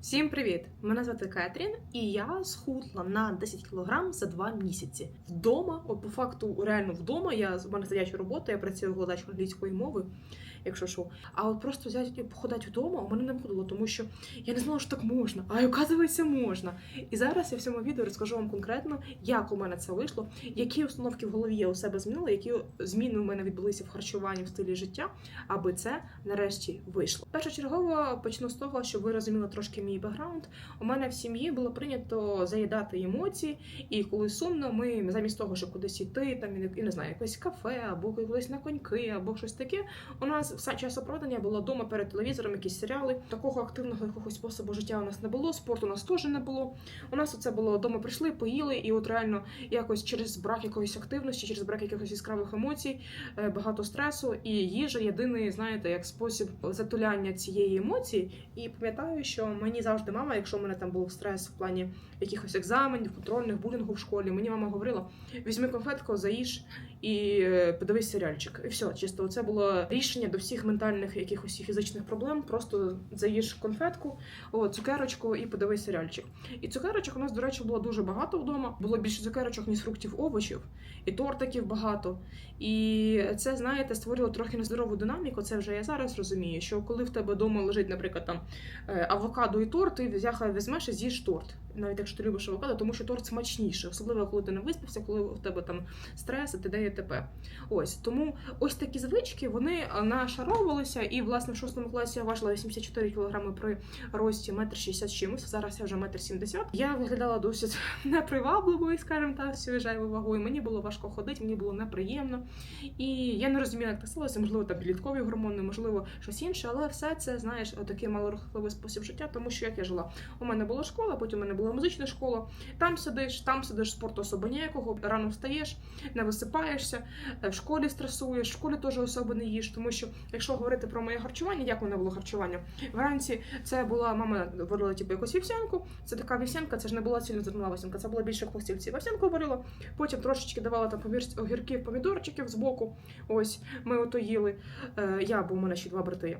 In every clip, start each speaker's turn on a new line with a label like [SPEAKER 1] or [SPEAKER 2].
[SPEAKER 1] Всім привіт! Мене звати Кетрін, і я схудла на 10 кг за 2 місяці. Вдома, от по факту, реально вдома. Я в мене сидяча робота, я працюю викладачем англійської мови, якщо що. А от просто взяти і походати вдома у мене не виходило, тому що я не знала, що так можна, а оказується, можна. І зараз я в цьому відео розкажу вам конкретно, як у мене це вийшло, які установки в голові я у себе змінила, які зміни у мене відбулися в харчуванні в стилі життя, аби це нарешті вийшло. Першочергово почну з того, щоб ви розуміли трошки мій бекграунд. У мене в сім'ї було прийнято заїдати емоції, і коли сумно, ми замість того, щоб кудись йти, там і не- знаю, якесь кафе або кудись на коньки, або щось таке. У нас все часопроведення було вдома перед телевізором, якісь серіали. Такого активного якогось способу життя у нас не було. Спорту у нас теж не було. У нас оце було вдома прийшли, поїли, і от реально якось через брак якоїсь активності, через брак якихось яскравих емоцій, е, багато стресу, і їжа єдиний, знаєте, як спосіб затуляння цієї емоції. І пам'ятаю, що мені завжди мама, якщо в мене там був стрес в плані якихось екзаменів, контрольних, булінгу в школі, мені мама говорила: візьми конфетку, заїж і е, подивись серіальчик. І все, чисто це було рішення до всіх ментальних якихось фізичних проблем. Просто заїж конфетку, о, цукерочку і подивись серіальчик. І цукерочок у нас, до речі, було дуже багато вдома. Було більше цукерочок, ніж фруктів, овочів, і тортиків багато. І це, знаєте, створило трохи нездорову динаміку. Це вже я зараз розумію. Що коли в тебе вдома лежить, наприклад, там е, авокадо і торт, ти взяха візьмеш і з'їш торт. Навіть якщо ти любиш авокадо, тому що торт смачніше, особливо коли ти не виспався, коли в тебе там стрес, і т.д. і т.п. Ось тому ось такі звички вони нашаровувалися. І власне в шостому класі я важила 84 кг при рості 1,60 м чимось. Зараз я вже 1,70 м. Я виглядала досить непривабливою, скажімо так, зайвою вагою. Мені було важко ходити, мені було неприємно. І я не розуміла, як так сталося, можливо, там підліткові гормони, можливо, щось інше, але все це, знаєш, такий малорухливий спосіб життя, тому що як я жила. У мене була школа, потім у мене була музична школа. Там сидиш, там сидиш спорту особо ніякого, рано встаєш, не висипаєшся, е, в школі стресуєш, в школі теж особо не їш, тому що якщо говорити про моє харчування, як воно було харчування? Вранці це була мама варила типу якусь вівсянку. Це така вівсянка, це ж не була цільнозернова вівсянка, це була більше як постільці. Вівсянку варила, потім трошечки давала там огірків, помідорчиків з боку. Ось ми ото їли. Е, я, бо у мене ще два брати.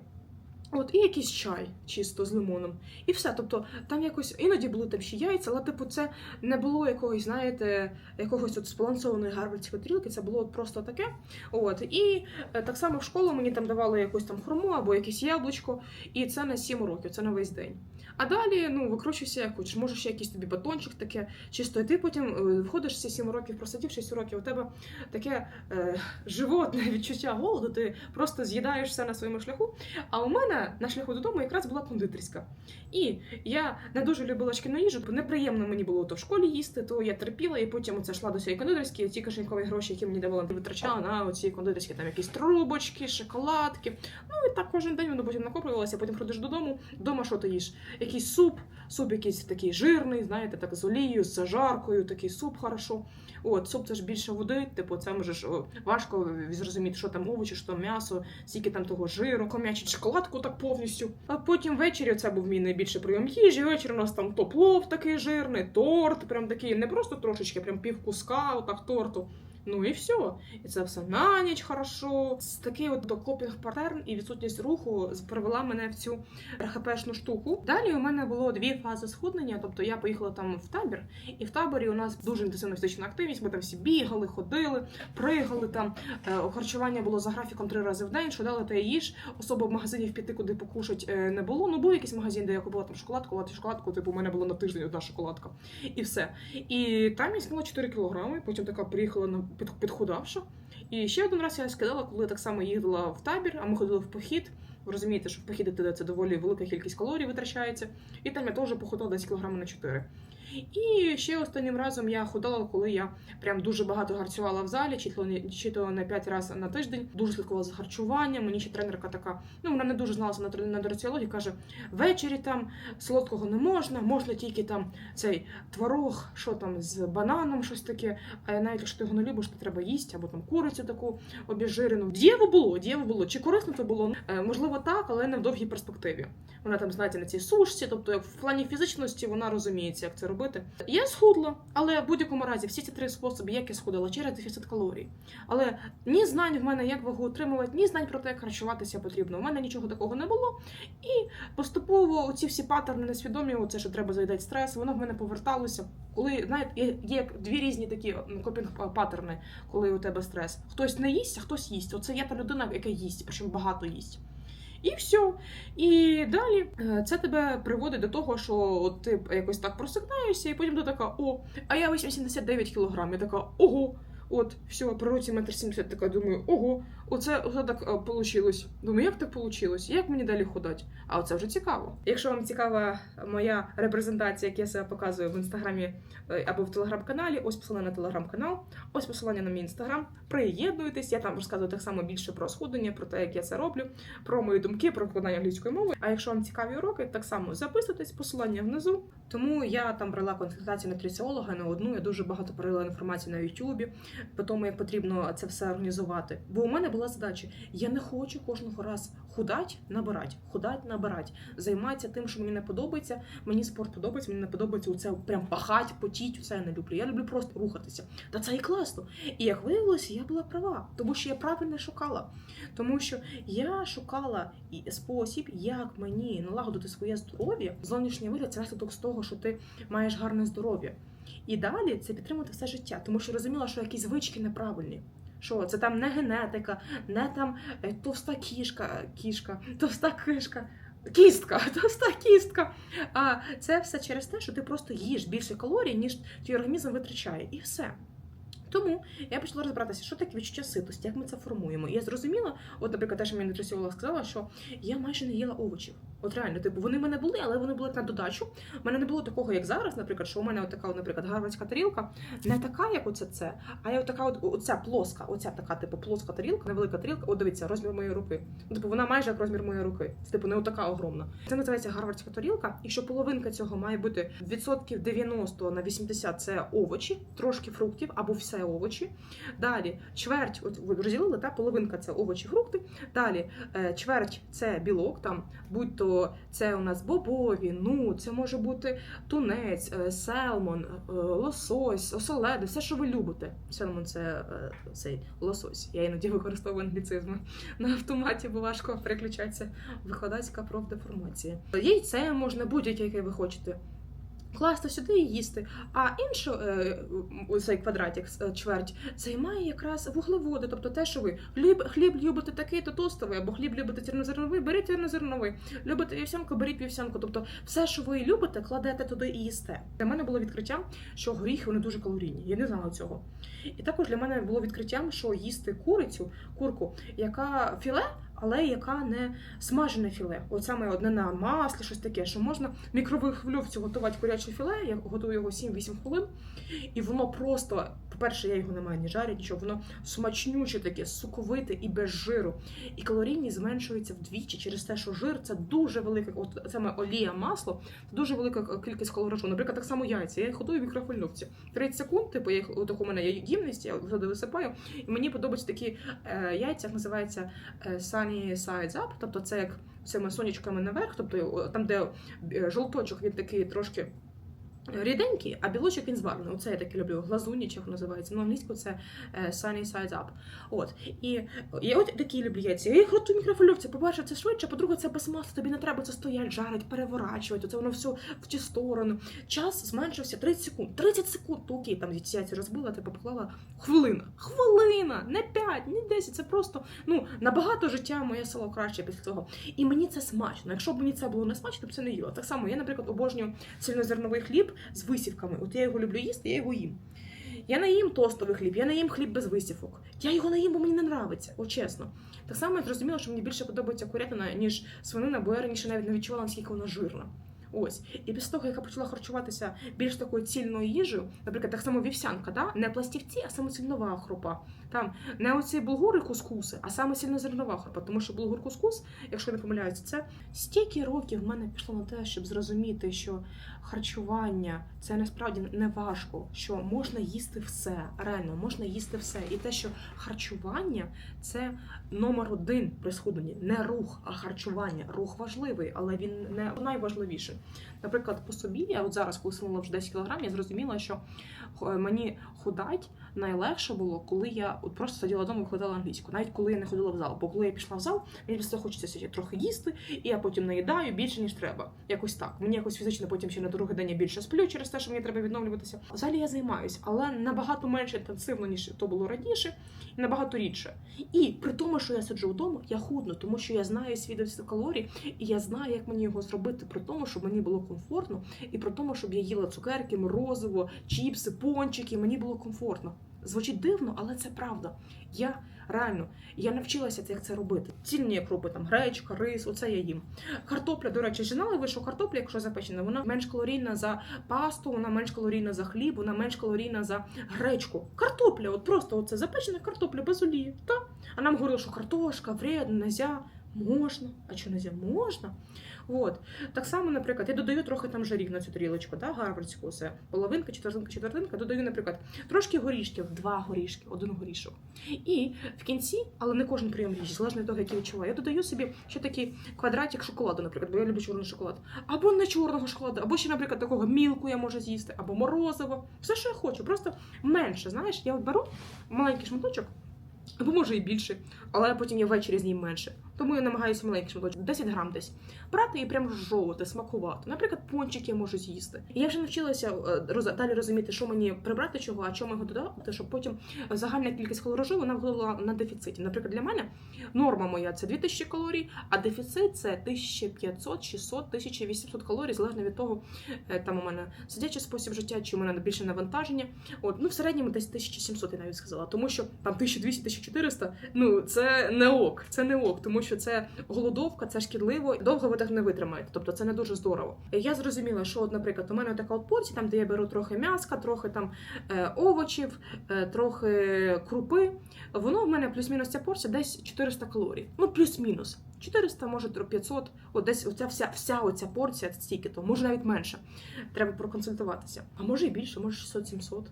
[SPEAKER 1] От, і якийсь чай чисто з лимоном. І все. Тобто там якось іноді були там ще яйця, але типу це не було якогось, знаєте, якогось от спалансованої гарвардської тарілки, це було от просто таке. От. І е, так само в школу мені там давали якусь там хрому або якесь яблучко, і це на 7 років, це на весь день. А далі ну викручуйся як хочеш, може ще якийсь тобі батончик таке, чисто, і ти потім е, виходиш ці 7 років, просидів 6 років, у тебе таке е, животне відчуття голоду, ти просто з'їдаєш все на своєму шляху. А у мене на шляху додому якраз була кондитерська. І я не дуже любила шкільну їжу, бо неприємно мені було то в школі їсти, то я терпіла, і потім оце йшла до цієї кондитерської, ті кишенькові гроші, які мені давали, витрачала на оці кондитерські там якісь трубочки, шоколадки. Ну і так кожен день воно потім накоплювалося, потім ходиш додому. Дома що ти їш? Якийсь суп, суп якийсь такий жирний, знаєте, так з олією, з зажаркою, такий суп хорошо. От, суп це ж більше води, типу, це можеш о, важко зрозуміти, що там овочі, що там м'ясо, скільки там того жиру, ком'ячить шоколадку так повністю. А потім ввечері це був мій найбільший прийом їжі. Ввечері у нас там то плов такий жирний, торт, прям такий, не просто трошечки, прям пів куска, отак торту. Ну і все. І це все на ніч хорошо. Такий от докопінг паттерн і відсутність руху привела мене в цю РХПшну штуку. Далі у мене було дві фази схуднення. Тобто я поїхала там в табір, і в таборі у нас дуже інтенсивна фізична активність. Ми там всі бігали, ходили, пригали там. Е, Харчування було за графіком три рази в день. Що дали, те їж. Особо в магазинів піти, куди покушать е, не було. Ну був якийсь магазин, де я купила там шоколадку, але шоколадку, типу, у мене була на тиждень одна шоколадка. І все. І там я скинула 4 кілограми. Потім така приїхала на підхудавша. І ще один раз я скидала, коли так само їздила в табір, а ми ходили в похід. Ви розумієте, що в похід це доволі велика кількість калорій витрачається. І там я теж похудала десь кілограми на 4. І ще останнім разом я худала, коли я прям дуже багато гарцювала в залі, чи то чи то не 5 разів на тиждень. Дуже слідкувала за харчуванням. Мені ще тренерка така, ну вона не дуже зналася на на нутриціології, каже: ввечері там солодкого не можна, можна тільки там цей творог, що там з бананом, щось таке. А навіть якщо ти його не любиш, то треба їсти, або там курицю таку обіжирену. Дієво було, дієво було. Чи корисно це було? Е, Можливо, так, але не в довгій перспективі. Вона там, знаєте, на цій сушці, тобто в плані фізичності вона розуміється, як це робити. Я схудла, але в будь-якому разі всі ці три способи, як я схудила через дефіцит калорій. Але ні знань в мене, як вагу утримувати, ні знань про те, як харчуватися потрібно. У мене нічого такого не було. І поступово ці всі паттерни несвідомі, оце що треба заїдати стрес, воно в мене поверталося. Коли знаєте, є, дві різні такі копінг паттерни, коли у тебе стрес. Хтось не їсть, а хтось їсть. Оце я та людина, яка їсть, причому багато їсть. І все. І далі е, це тебе приводить до того, що от ти якось так просикнаєшся, і потім ти така, о, а я 89 кілограм. Я така, ого. От, все, при році метр сімдесят, така думаю, ого, оце, оце так вийшло. Думаю, як так вийшло? Як мені далі ходати? А оце вже цікаво. Якщо вам цікава моя репрезентація, як я себе показую в інстаграмі е, або в телеграм-каналі, ось посилання на телеграм-канал, ось посилання на мій інстаграм. Приєднуйтесь, я там розказую так само більше про схудення, про те, як я це роблю, про мої думки, про викладання англійської мови. А якщо вам цікаві уроки, так само записуйтесь, посилання внизу. Тому я там брала консультацію нутриціолога на одну, я дуже багато перевела інформації на Ютубі по тому, як потрібно це все організувати. Бо у мене була задача: я не хочу кожного раз худать, набирати, худать, набирати, займатися тим, що мені не подобається. Мені спорт подобається, мені не подобається це прям пахать, потіть. Це я не люблю. Я люблю просто рухатися. Та це і класно. І як виявилося, я була права, тому що я правильно шукала. Тому що я шукала спосіб, як мені налагодити своє здоров'я. Зовнішній вигляд це наслідок з того, що ти маєш гарне здоров'я. І далі це підтримувати все життя, тому що розуміла, що якісь звички неправильні. Що це там не генетика, не там е, товста кішка, кішка, товста кишка, кістка, товста кістка. А це все через те, що ти просто їш більше калорій, ніж твій організм витрачає, і все. Тому я почала розбиратися, що таке відчуття ситості, як ми це формуємо. І я зрозуміла, от, наприклад, те, що мені нутриціолог сказала, що я майже не їла овочів. От реально, типу, вони в мене були, але вони були на додачу. У мене не було такого, як зараз, наприклад, що у мене така, наприклад, гарвардська тарілка, не така, як оце це, а я така, от оця плоска, оця така, типу, плоска тарілка, невелика тарілка. От дивіться, розмір моєї руки. Ну, типу, вона майже як розмір моєї руки. Це типу не отака огромна. Це називається гарвардська тарілка. І що половинка цього має бути відсотків 90 на 80 це овочі, трошки фруктів або все овочі. Далі чверть, от розділили, та половинка це овочі, фрукти. Далі е, чверть це білок, там будь-то це у нас бобові, ну це може бути тунець, е, селмон, е, лосось, осоледи, все, що ви любите. Селмон це е, цей лосось. Я іноді використовую англіцизми на автоматі, бо важко переключатися. Викладацька профдеформація. Яйце можна будь-яке, яке ви хочете класти сюди і їсти. А іншу е, цей квадратик е, чверть займає якраз вуглеводи, тобто те, що ви хліб, хліб любите такий, то тостовий, або хліб любите цільнозерновий, беріть цільнозерновий, любите вівсянку, беріть вівсянку. Тобто все, що ви любите, кладете туди і їсте. Для мене було відкриттям, що горіхи вони дуже калорійні. Я не знала цього. І також для мене було відкриттям, що їсти курицю, курку, яка філе але яка не смажене філе. От саме одне на маслі, щось таке, що можна в мікровихвильовці готувати куряче філе, я готую його 7-8 хвилин, і воно просто, по-перше, я його не маю ні жарять, нічого, воно смачнюче таке, суковите і без жиру. І калорійність зменшується вдвічі через те, що жир це дуже велика, от саме олія, масло, це дуже велика кількість калорію. Наприклад, так само яйця. Я їх в мікровихвильовці. 30 секунд, типу, я їх, у мене є гімність, я туди висипаю, і мені подобаються такі е, яйця, називається е, sunny sides up, тобто це як цими сонячками наверх, тобто там, де е, жовточок, він такий трошки ріденький, а білочок він зварений. Оце я таке люблю. Глазуні, чи називається. Ну, англійську це е, sunny sides up. От. І я от такі люблю яйця. Я їх готую в. По-перше, це швидше, по-друге, це без масла. Тобі не треба це стоять, жарить, переворачувати. Оце воно все в ті сторони. Час зменшився 30 секунд. 30 секунд, то окей, там яйця розбила, ти поклала хвилина. Хвилина! Не 5, не 10. Це просто ну, набагато життя моє село краще після цього. І мені це смачно. Якщо б мені це було не смачно, то б це не їла. Так само я, наприклад, обожнюю цільнозерновий хліб з висівками. От я його люблю їсти, я його їм. Я не їм тостовий хліб, я не їм хліб без висівок. Я його не їм, бо мені не нравиться, от чесно. Так само я зрозуміла, що мені більше подобається курятина, ніж свинина, бо я раніше навіть не відчувала, наскільки вона жирна. Ось. І після того, як я почала харчуватися більш такою цільною їжею, наприклад, так само вівсянка, да? не пластівці, а саме цільнова хропа. Там не оці булгури кускуси, а саме цільнозернова хропа. Тому що булгур кускус, якщо не помиляюся, це стільки років в мене пішло на те, щоб зрозуміти, що харчування це насправді не важко, що можна їсти все. Реально, можна їсти все. І те, що харчування це номер один при схудненні. Не рух, а харчування. Рух важливий, але він не найважливіший. Наприклад, по собі, я от зараз, коли снула вже 10 кг, я зрозуміла, що е, мені худать найлегше було, коли я от просто сиділа вдома і викладала англійську, навіть коли я не ходила в зал. Бо коли я пішла в зал, мені просто хочеться трохи їсти, і я потім наїдаю більше ніж треба. Якось так. Мені якось фізично потім ще на другий день я більше сплю через те, що мені треба відновлюватися. В залі я займаюся, але набагато менше інтенсивно ніж то було раніше, і набагато рідше. І при тому, що я сиджу вдома, я худну, тому що я знаю свій калорій, і я знаю, як мені його зробити, при тому, щоб мені було комфортно, і при тому, щоб я їла цукерки, морозиво, чіпси, пончики. Мені було комфортно. Звучить дивно, але це правда. Я реально я навчилася як це робити. Цільні крупи, там гречка, рис, оце я їм. Картопля, до речі, знали ви, що картопля, якщо запечена, вона менш калорійна за пасту, вона менш калорійна за хліб, вона менш калорійна за гречку. Картопля, от просто оце запечена картопля без олії. Та? А нам говорили, що картошка, вредно, нельзя. Можна, а що нельзя? Можна. От. Так само, наприклад, я додаю трохи там жарів на цю тарілочку, да, гарвардську, це половинка, четвертинка, четвертинка, додаю, наприклад, трошки горішків, два горішки, один горішок. І в кінці, але не кожен прийом їжі, залежно від того, як я відчуваю, я додаю собі ще такий квадратик шоколаду, наприклад, бо я люблю чорний шоколад. Або не чорного шоколаду, або ще, наприклад, такого мілку я можу з'їсти, або морозиво. Все, що я хочу, просто менше. Знаєш, я от беру маленький шматочок. Або може і більше, але потім я ввечері з'їм менше. Тому я намагаюся маленький шматочок, 10 грам десь. Брати і прям жовти, смакувати. Наприклад, пончик я можу з'їсти. І я вже навчилася е, роз- далі розуміти, що мені прибрати чого, а чому його додати, щоб потім загальна кількість калорожу вона виходила на дефіциті. Наприклад, для мене норма моя це 2000 калорій, а дефіцит це 1500, 600, 1800 калорій, залежно від того, е, там у мене сидячий спосіб життя, чи у мене більше навантаження. От, ну в середньому десь 1700, я навіть сказала, тому що там 1200-1400, ну це не ок, це не ок, тому що це голодовка, це шкідливо, довго ви так не витримаєте. Тобто це не дуже здорово. Я зрозуміла, що, от, наприклад, у мене така от порція, там де я беру трохи м'яска, трохи там е, овочів, е, трохи крупи. Воно в мене плюс-мінус ця порція десь 400 калорій. Ну, плюс-мінус. 400, може 500, от десь оця вся, вся оця порція стільки, то може навіть менше. Треба проконсультуватися. А може і більше, може 600-700.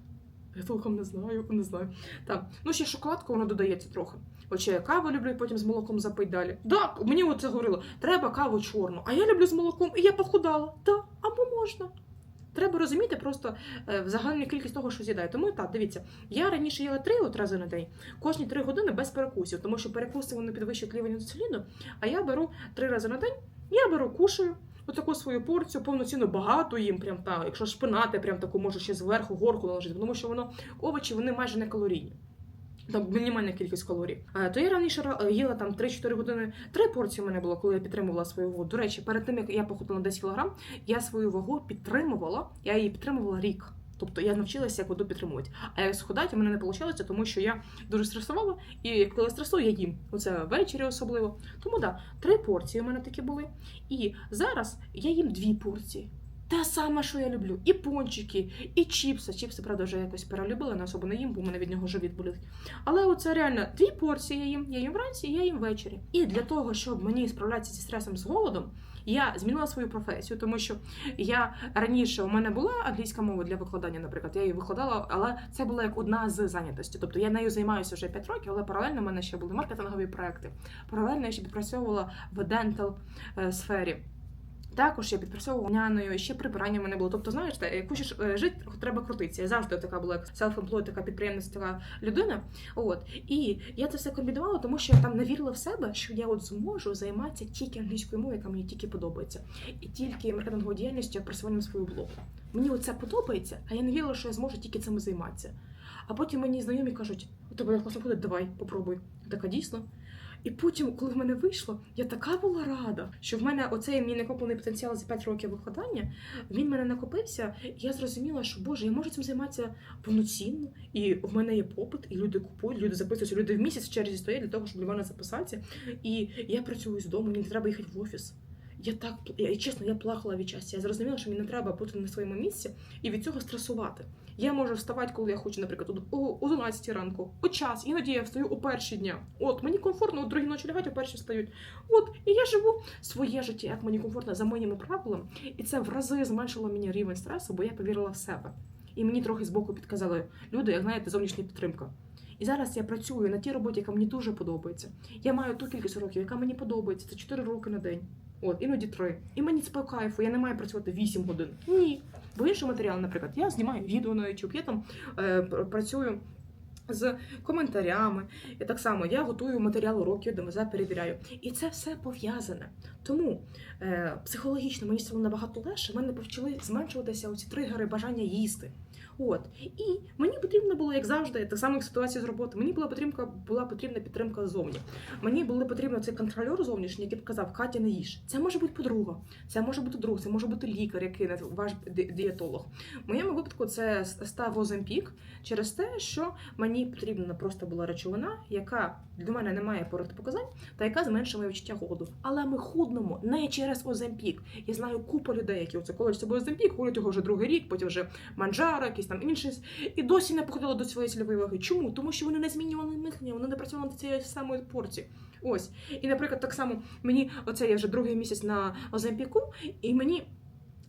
[SPEAKER 1] Я толком не знаю, не знаю. Так, ну ще шоколадку воно додається трохи. Ще я каву люблю і потім з молоком запить далі. Да, мені оце говорило, треба каву чорну, а я люблю з молоком, і я похудала. Да, або можна. Треба розуміти просто е, в загальну кількість того, що з'їдаю. Тому так, дивіться, я раніше їла три от рази на день, кожні три години без перекусів, тому що перекуси вони підвищують рівень інсуліну, а я беру три рази на день, я беру, кушаю. Отаку свою порцію, повноцінно багато їм, прям та, якщо шпинати, прям таку можу ще зверху горку наложити, тому що воно овочі вони майже не калорійні. Там мінімальна кількість калорій. А То я раніше їла там 3-4 години. Три порції в мене було, коли я підтримувала свою вагу. До речі, перед тим як я похудила на 10 кг, я свою вагу підтримувала. Я її підтримувала рік. Тобто я навчилася як воду підтримувати. А як сходати у мене не вийшло, тому що я дуже стресувала, і коли я стресую, я їм. Оце ввечері особливо. Тому да, три порції у мене такі були. І зараз я їм дві порції. Те саме, що я люблю. І пончики, і чіпси. Чіпси, правда, вже якось перелюбила, не особо не їм, бо в мене від нього живіт болить. Але оце реально дві порції я їм. Я їм вранці, я їм ввечері. І для того, щоб мені справлятися зі стресом з голодом, я змінила свою професію, тому що я раніше у мене була англійська мова для викладання, наприклад, я її викладала, але це була як одна з зайнятості. Тобто я нею займаюся вже 5 років, але паралельно в мене ще були маркетингові проекти. Паралельно я ще підпрацьовувала в дентал е, сфері. Також я підпрацьовувала няною, ще прибирання в мене було. Тобто, знаєш, як хочеш е, жити, треба крутитися. Я завжди така була self-employed, така підприємниця, така людина. От і я це все комбінувала, тому що я там не вірила в себе, що я от зможу займатися тільки англійською мовою, яка мені тільки подобається, і тільки маркетинговою діяльністю просуванням свою блогу. Мені оце подобається, а я не вірила, що я зможу тільки цим займатися. А потім мені знайомі кажуть: у тебе класно ходить, давай, попробуй. Я Така дійсно. І потім, коли в мене вийшло, я така була рада, що в мене оцей мій накоплений потенціал за 5 років викладання, він в мене накопився, і я зрозуміла, що Боже, я можу цим займатися повноцінно, і в мене є попит, і люди купують, люди записуються, люди в місяць черзі стоять для того, щоб для мене записатися. І я працюю з дому, мені не треба їхати в офіс. я так я, чесно, я плакала від щастя. Я зрозуміла, що мені не треба бути на своєму місці і від цього стресувати. Я можу вставати, коли я хочу, наприклад, о 11 ранку, о час, іноді я встаю о перші дня. От мені комфортно, от другі ночі лягати, о перші встають. От і я живу своє життя, як мені комфортно за моїми правилами, і це в рази зменшило мені рівень стресу, бо я повірила в себе. І мені трохи збоку підказали люди, як знаєте, зовнішня підтримка. І зараз я працюю на тій роботі, яка мені дуже подобається. Я маю ту кількість років, яка мені подобається. Це 4 роки на день. От, іноді 3. І мені це по кайфу, я не маю працювати 8 годин. Ні. Бо інший матеріал, наприклад, я знімаю відео на YouTube, я там е, працюю з коментарями. І так само я готую матеріал уроків, ДМЗ перевіряю. І це все пов'язане. Тому е, психологічно мені стало набагато легше. В мене почали зменшуватися оці тригери бажання їсти. От і мені потрібно було, як завжди, так само як в ситуації з роботи. Мені була потрібна була потрібна підтримка ззовні. Мені було потрібно цей контрольор зовнішній, який б казав, Катя, не їж. Це може бути подруга, це може бути друг, це може бути лікар, який не- ваш дієтолог. В моєму випадку це став Оземпік через те, що мені потрібна просто була речовина, яка для мене не має протипоказань, та яка зменшує моє відчуття голоду. Але ми худнемо не через Оземпік. Я знаю купу людей, які оце з собою Оземпік, ходять його вже другий рік, потім вже манджара, якийсь там інші, і досі не походили до своєї цільової ваги. Чому? Тому що вони не змінювали михнення, вони не працювали до цієї самої порції. Ось. І, наприклад, так само мені оце я вже другий місяць на Оземпіку, і мені.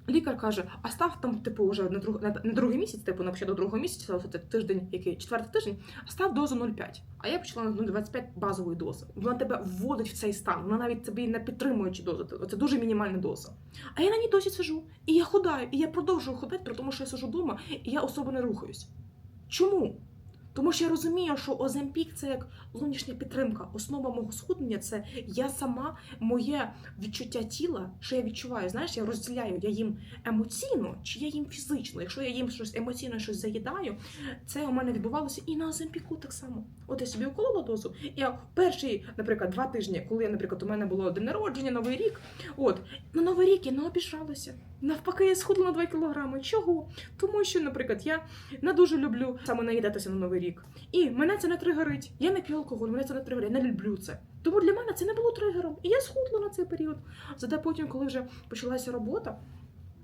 [SPEAKER 1] Лікар каже, а став там, типу, вже на, друг, на, на другий місяць, типу, на початок другого місяця, це тиждень, який четвертий тиждень, а став дозу 0,5. А я почала на 0,25 базової дози. Вона тебе вводить в цей стан, вона навіть тобі не підтримуючи дозу. Це дуже мінімальна доза. А я на ній досі сижу, і я худаю, і я продовжую ходити, при тому, що я сижу вдома, і я особо не рухаюсь. Чому? Тому що я розумію, що Оземпік це як зовнішня підтримка. Основа мого схуднення це я сама, моє відчуття тіла, що я відчуваю. Знаєш, я розділяю, я їм емоційно чи я їм фізично. Якщо я їм щось емоційно щось заїдаю, це у мене відбувалося і на Оземпіку так само. От я собі уколола дозу. І я перші, наприклад, два тижні, коли я, наприклад, у мене було день народження, новий рік. От на новий рік я не обіжалася. Навпаки, я схудла на 2 кілограми. Чого? Тому що, наприклад, я не дуже люблю саме наїдатися на новий рік. І мене це не тригерить. Я не п'ю алкоголь, мене це не тригерить, я не люблю це. Тому для мене це не було тригером. І я схудла на цей період. Зате потім, коли вже почалася робота.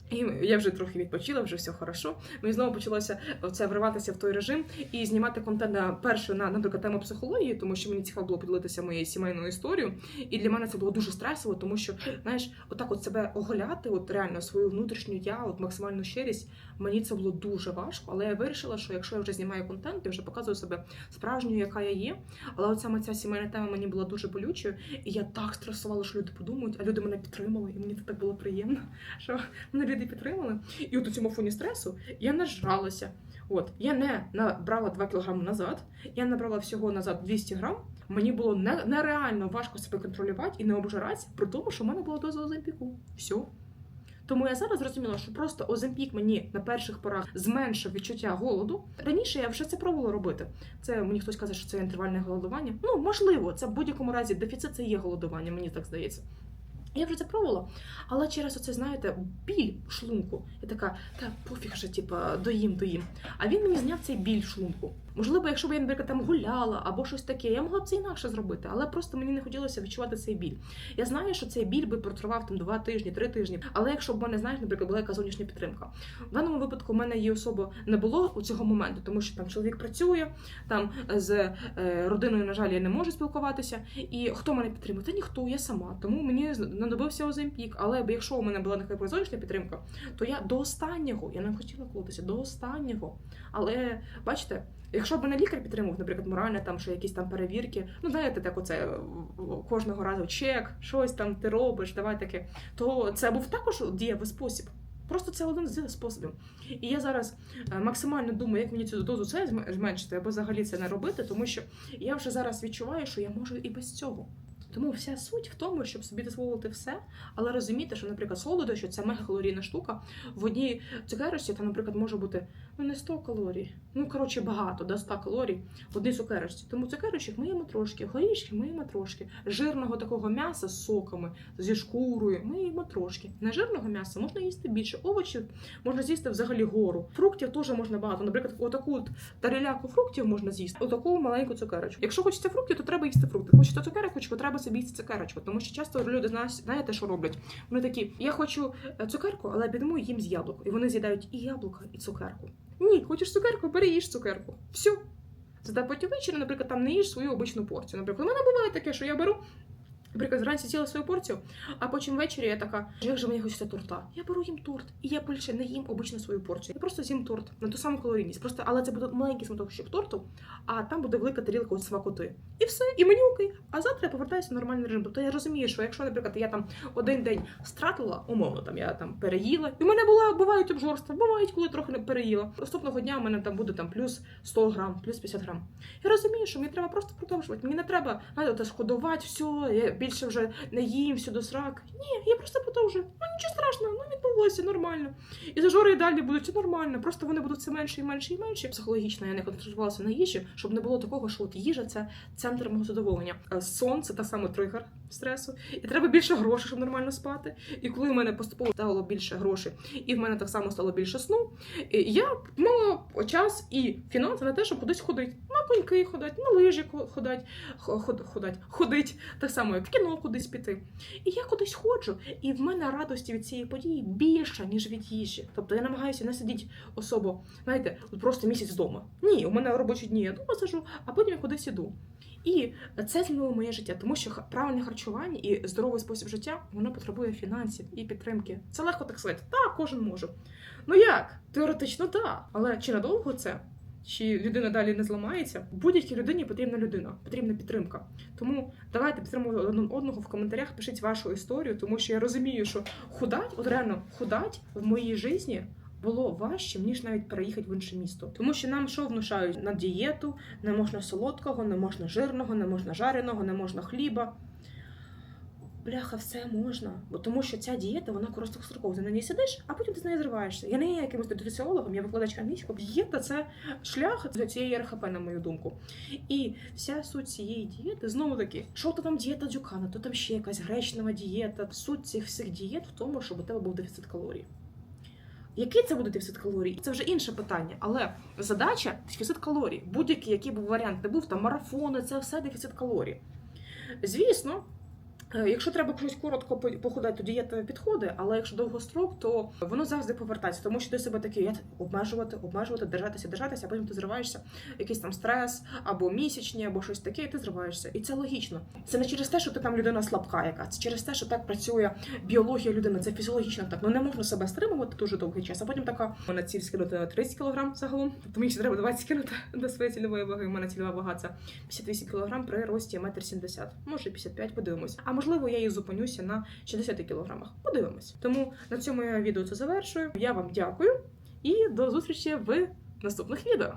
[SPEAKER 1] І я вже трохи відпочила, вже все хорошо. Мені знову почалося це вриватися в той режим і знімати контент на першу на наприклад тему психології, тому що мені цікаво було поділитися моєю сімейною історією. І для мене це було дуже стресово, тому що знаєш, отак от себе оголяти, от реально свою внутрішню я, от максимальну щирість, мені це було дуже важко. Але я вирішила, що якщо я вже знімаю контент, я вже показую себе справжньою, яка я є. Але от саме ця сімейна тема мені була дуже болючою, і я так стресувала, що люди подумають, а люди мене підтримали, і мені це так було приємно, що мене люди підтримали. І от у цьому фоні стресу я нажралася. От я не набрала 2 кг назад, я набрала всього назад 200 грам. Мені було нереально важко себе контролювати і не обжиратися, при тому, що в мене була доза Оземпіку. Все. Тому я зараз зрозуміла, що просто Оземпік мені на перших порах зменшив відчуття голоду. Раніше я вже це пробувала робити. Це мені хтось каже, що це інтервальне голодування. Ну можливо, це в будь-якому разі дефіцит це є голодування, мені так здається. Я вже це пробувала, але через оце, знаєте, біль в шлунку. Я така, та пофіг вже, типа, доїм, доїм. А він мені зняв цей біль в шлунку. Можливо, якщо б я, наприклад, там гуляла або щось таке, я могла б це інакше зробити, але просто мені не хотілося відчувати цей біль. Я знаю, що цей біль би протривав там два тижні, три тижні. Але якщо б мене, знаєш, наприклад, була якась зовнішня підтримка. В даному випадку в мене її особо не було у цього моменту, тому що там чоловік працює, там з е, родиною, на жаль, я не можу спілкуватися. І хто мене підтримує? Та ніхто, я сама. Тому мені знадобився Оземпік. Але якщо у мене була нехай зовнішня підтримка, то я до останнього, я не хотіла колотися, до останнього. Але бачите, якщо б мене лікар підтримував, наприклад, морально там що якісь там перевірки, ну знаєте, так оце е, кожного разу чек, щось там ти робиш, давай таке, то це був також дієвий спосіб. Просто це один з способів. І я зараз е, максимально думаю, як мені цю дозу це зменшити, або взагалі це не робити, тому що я вже зараз відчуваю, що я можу і без цього. Тому вся суть в тому, щоб собі дозволити все, але розуміти, що, наприклад, солодощі це мегакалорійна штука. В одній цукерочці там, наприклад, може бути ну не 100 калорій, ну коротше багато, до 100 калорій в одній цукерочці. Тому цукерочок ми їмо трошки, горішки ми їмо трошки, жирного такого м'яса з соками, зі шкурою ми їмо трошки. Нежирного м'яса можна їсти більше, овочів можна з'їсти взагалі гору. Фруктів теж можна багато. Наприклад, отаку от тареляку фруктів можна з'їсти, отаку маленьку цукерочку. Якщо хочеться фруктів, то треба їсти фрукти. Хочеться цукерок, треба собі цукерочку, тому що часто люди зна- знаєте, що роблять. Вони такі: я хочу е, цукерку, але підемо їм з яблуко. І вони з'їдають і яблуко, і цукерку. Ні, хочеш цукерку, бери їж цукерку. Все. Зате потім ввечері, наприклад, там не їж свою обичну порцію. Наприклад, у мене буває таке, що я беру. Наприклад, зранці з'їла свою порцію, а потім ввечері я така, як же мені хочеться торта. Я беру їм торт, і я більше не їм обично свою порцію. Я просто з'їм торт на ту саму калорійність. Просто, але це буде маленький сматочок торту, а там буде велика тарілка от смакоти. І все, і мені окей. А завтра я повертаюся в нормальний режим. Тобто я розумію, що якщо, наприклад, я там один день стратила, умовно там я там переїла, і в мене була бувають обжорства, бувають, коли трохи не переїла. Наступного дня в мене там буде там плюс 100 грам, плюс 50 грам. Я розумію, що мені треба просто продовжувати. Мені не треба знаєте, шкодувати все, я більше вже не їм все до срак. Ні, я просто продовжую. Ну нічого страшного, ну відбулося нормально. І зажори і далі будуть все нормально. Просто вони будуть все менше і менше і менше. Психологічно я не концентрувалася на їжі, щоб не було такого, що от їжа це центр мого задоволення. Сон це та саме тригер стресу. І треба більше грошей, щоб нормально спати. І коли в мене поступово стало більше грошей, і в мене так само стало більше сну, я мала час і фінанси на те, щоб кудись ходити. Коньки ходити, на лижі ходить, хо- ходить, ходить, так само, як в кіно кудись піти. І я кудись ходжу, і в мене радості від цієї події більша, ніж від їжі. Тобто я намагаюся не сидіти особо, знаєте, просто місяць вдома. Ні, у мене робочі дні я вдома сижу, а потім я кудись іду. І це змінило моє життя, тому що правильне харчування і здоровий спосіб життя воно потребує фінансів і підтримки. Це легко так сказати. Так, кожен може. Ну як? Теоретично так. Але чи надовго це? Чи людина далі не зламається? Будь-якій людині потрібна людина, потрібна підтримка. Тому давайте підтримувати один одного в коментарях. Пишіть вашу історію, тому що я розумію, що худать, от реально худать в моїй житті було важче, ніж навіть переїхати в інше місто. Тому що нам що внушають на дієту, не можна солодкого, не можна жирного, не можна жареного, не можна хліба. Бляха, все можна. Бо тому що ця дієта, вона короткострокова. Ти на ній сидиш, а потім ти з нею зриваєшся. Я не є якимось нутриціологом, я викладачка англійського. Дієта це шлях для цієї РХП, на мою думку. І вся суть цієї дієти знову таки, що то там дієта Дюкана, то там ще якась гречнева дієта. Суть цих всіх дієт в тому, щоб у тебе був дефіцит калорій. Який це буде дефіцит калорій? Це вже інше питання. Але задача дефіцит калорій. Будь-який який був варіант, не був там марафони, це все дефіцит калорій. Звісно, якщо треба щось коротко по- похудати, то дієта підходить, але якщо довгострок, то воно завжди повертається, тому що ти себе такий я обмежувати, обмежувати, держатися, держатися, а потім ти зриваєшся, якийсь там стрес, або місячні, або щось таке, і ти зриваєшся. І це логічно. Це не через те, що ти там людина слабка, яка це через те, що так працює біологія людини. Це фізіологічно так. Ну не можна себе стримувати дуже довгий час, а потім така у ціль скинути на 30 кг загалом. Тобто мені ще треба 20 кинути до своєї цільової ваги. У мене цільова вага це 58 кг при рості 1,70 м. Може 55, подивимось. А можливо, я і зупинюся на 60 кілограмах. Подивимось. Тому на цьому я відео це завершую. Я вам дякую і до зустрічі в наступних відео.